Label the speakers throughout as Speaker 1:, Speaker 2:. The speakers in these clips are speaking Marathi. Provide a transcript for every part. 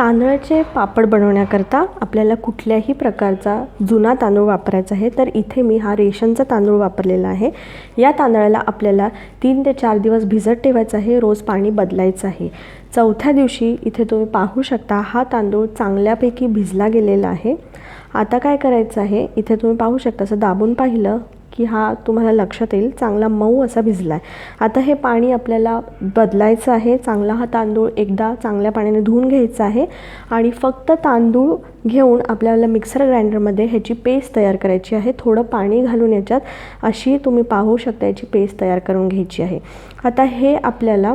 Speaker 1: तांदळाचे पापड बनवण्याकरता आपल्याला कुठल्याही प्रकारचा जुना तांदूळ वापरायचा आहे तर इथे मी हा रेशनचा तांदूळ वापरलेला आहे. या तांदळाला आपल्याला तीन ते चार दिवस भिजत ठेवायचं आहे रोज पाणी बदलायचं आहे. चौथ्या दिवशी इथे तुम्ही पाहू शकता हा तांदूळ चांगल्यापैकी भिजला गेलेला आहे. आता काय करायचं आहे इथे तुम्ही पाहू शकता असं दाबून पाहिलं की हा तुम्हाला लक्षात येईल चांगला मऊ असा भिजला आहे आता हे पाणी आपल्याला बदलायचं आहे. चांगला हा तांदूळ एकदा चांगल्या पाण्याने धुवून घ्यायचा आहे आणि फक्त तांदूळ घेऊन आपल्याला मिक्सर ग्राइंडरमध्ये ह्याची पेस्ट तयार करायची आहे. थोडं पाणी घालून याच्यात अशी तुम्ही पाहू शकता याची पेस्ट तयार करून घ्यायची आहे. आता हे आपल्याला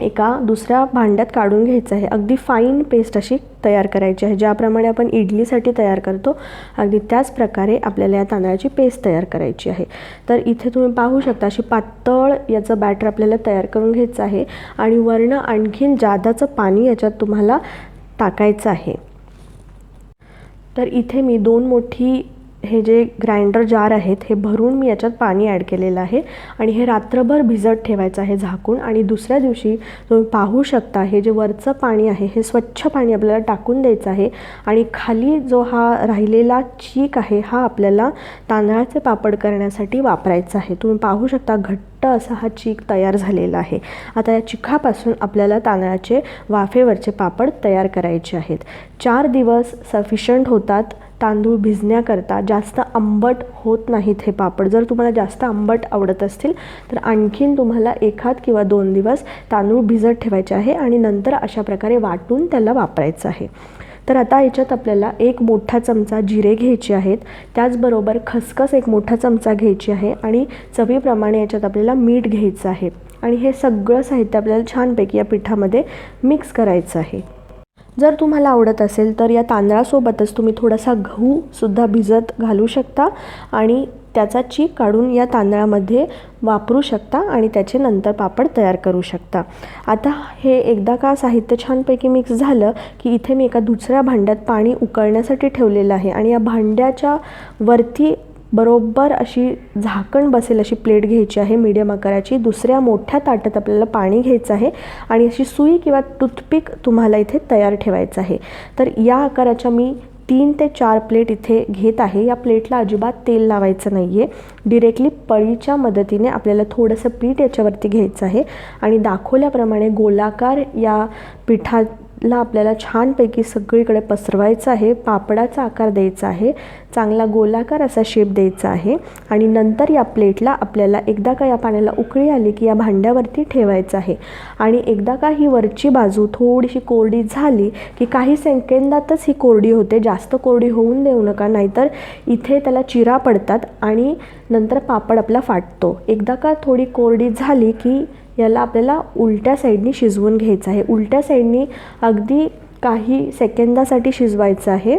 Speaker 1: एका दुसऱ्या भांड्यात काढून घ्यायचं आहे. अगदी फाईन पेस्ट अशी तयार करायची आहे. ज्याप्रमाणे आपण इडलीसाठी तयार करतो अगदी त्याच प्रकारे आपल्याला या तांदळाची पेस्ट तयार करायची आहे. तर इथे तुम्ही पाहू शकता अशी पातळ याचं बॅटर आपल्याला तयार करून घ्यायचं आहे आणि वर्ण आणखीन जादाचं पाणी याच्यात तुम्हाला टाकायचं आहे. तर इथे मी दोन मोठी हे जे ग्राइंडर जार आहेत हे भरून मी याच्यात पाणी ॲड केलेलं आहे आणि हे रात्रभर भिजत ठेवायचं आहे झाकून आणि दुसऱ्या दिवशी तुम्ही पाहू शकता हे जे वरचं पाणी आहे हे स्वच्छ पाणी आपल्याला टाकून द्यायचं आहे आणि खाली जो हा राहिलेला चीक आहे हा आपल्याला तांदळाचे पापड करण्यासाठी वापरायचा आहे. तुम्ही पाहू शकता घट्ट असा हा चीक तयार झालेला आहे. आता या चिखापासून आपल्याला तांदळाचे वाफेवरचे पापड तयार करायचे आहेत. चार दिवस सफिशंट होतात तांदूळ भिजण्याकरता जास्त आंबट होत नाहीत हे पापड. जर तुम्हाला जास्त आंबट आवडत असतील तर आणखीन तुम्हाला एखाद किंवा दोन दिवस तांदूळ भिजत ठेवायचे आहे आणि नंतर अशा प्रकारे वाटून त्याला वापरायचं आहे. तर आता याच्यात आपल्याला एक मोठा चमचा जिरे घ्यायचे आहेत. त्याचबरोबर खसखस एक मोठा चमचा घ्यायची आहे आणि चवीप्रमाणे याच्यात आपल्याला मीठ घ्यायचं आहे. आणि हे सगळं साहित्य आपल्याला छानपैकी या पिठामध्ये मिक्स करायचं आहे. जर तुम्हाला आवडत असेल तर या तांदळासोबतच तुम्ही थोडासा गहूसुद्धा भिजत घालू शकता. आणि त्याचा चीक काढून या तांदळामध्ये वापरू शकता आणि त्याचे नंतर पापड तयार करू शकता. आता हे एकदा का साहित्य छानपैकी मिक्स झालं की इथे मी एका दुसऱ्या भांड्यात पाणी उकळण्यासाठी ठेवलेलं आहे आणि या भांड्याच्या वरती बरोबर अशी झाकण बसेल अशी प्लेट घ्यायची आहे मीडियम आकाराची. दुसऱ्या मोठ्या ताटात आपल्याला पाणी घ्यायचं आहे आणि अशी सुई किंवा टूथपिक तुम्हाला इथे तयार ठेवायचं आहे. तर या आकाराच्या मी तीन ते चार प्लेट इथे घेत आहे. या प्लेटला अजिबात तेल लावायचं नाही आहे डिरेक्टली पळीच्या मदतीने आपल्याला थोडंसं पीठ याच्यावरती घ्यायचं आहे. आणि दाखवल्याप्रमाणे गोलाकार या ला आपल्याला छानपैकी सगळीकडे पसरवायचं आहे पापडाचा आकार द्यायचा आहे चांगला गोलाकार असा शेप द्यायचा आहे आणि नंतर या प्लेटला आपल्याला एकदा का या पाण्याला उकळी आली की या भांड्यावरती ठेवायचं आहे. आणि एकदा का ही वरची बाजू थोडीशी कोरडी झाली की काही सेकंदातच ही कोरडी होते जास्त कोरडी होऊन देऊ नका नाहीतर इथे त्याला चिरा पडतात आणि नंतर पापड आपला फाटतो. एकदा का थोडी कोरडी झाली की याला आपल्याला उलट्या साईडनी शिजवून घ्यायचं आहे. उलट्या साईडनी अगदी काही सेकंदासाठी शिजवायचं आहे.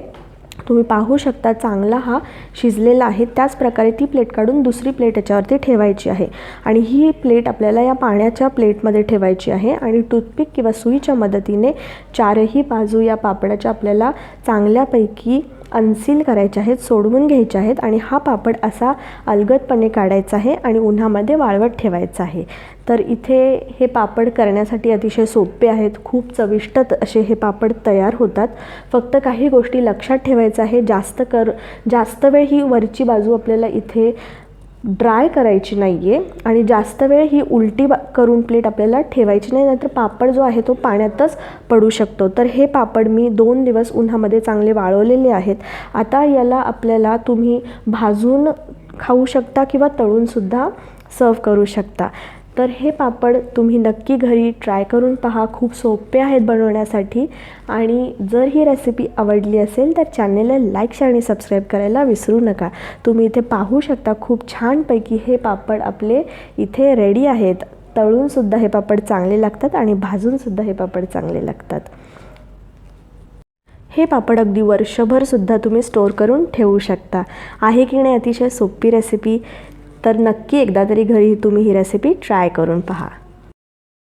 Speaker 1: तुम्ही पाहू शकता चांगला हा शिजलेला आहे. त्याच प्रकारे ती प्लेट काढून दुसरी प्लेट याच्यावरती ठेवायची आहे. आणि ही प्लेट आपल्याला या पाण्याच्या प्लेटमध्ये ठेवायची आहे. आणि टूथपिक किंवा सुईच्या मदतीने चारही बाजू या पापडाच्या आपल्याला चांगल्यापैकी अनसील करायचे आहेत सोडवून घ्यायचे आहेत आणि हा पापड असा अलगदपणे काढायचा आहे आणि उन्हामध्ये वाळवत ठेवायचा आहे. तर इथे हे पापड करण्यासाठी अतिशय सोपे आहेत खूप चविष्ट असे हे पापड तयार होतात. फक्त काही गोष्टी लक्षात ठेवायचं आहे जास्त कर जास्त वेळ ही वरची बाजू आपल्याला इथे ड्राय करायची नाही आहे आणि जास्त वेळ ही उलटी बा करून प्लेट आपल्याला ठेवायची नाही नाहीतर पापड जो आहे तो पाण्यातच पडू शकतो. तर हे पापड मी दोन दिवस उन्हामध्ये चांगले वाळवलेले आहेत. आता याला आपल्याला तुम्ही भाजून खाऊ शकता किंवा तळूनसुद्धा सर्व करू शकता. तर हे पापड तुम्ही नक्की घरी ट्राय करून पहा. खूप सोपे आहेत बनवण्यासाठी. आणि जर ही रेसिपी आवडली असेल तर चॅनेलला लाईक शेअर आणि सबस्क्राईब करायला विसरू नका. तुम्ही इथे पाहू शकता खूप छानपैकी हे पापड आपले इथे रेडी आहेत. तळूनसुद्धा हे पापड चांगले लागतात आणि भाजूनसुद्धा हे पापड चांगले लागतात. हे पापड अगदी वर्षभरसुद्धा तुम्ही स्टोअर करून ठेवू शकता. आहे की नाही अतिशय सोपी रेसिपी तर नक्की एकदा तरी घरी तुम्ही ही रेसिपी ट्राय करून पहा.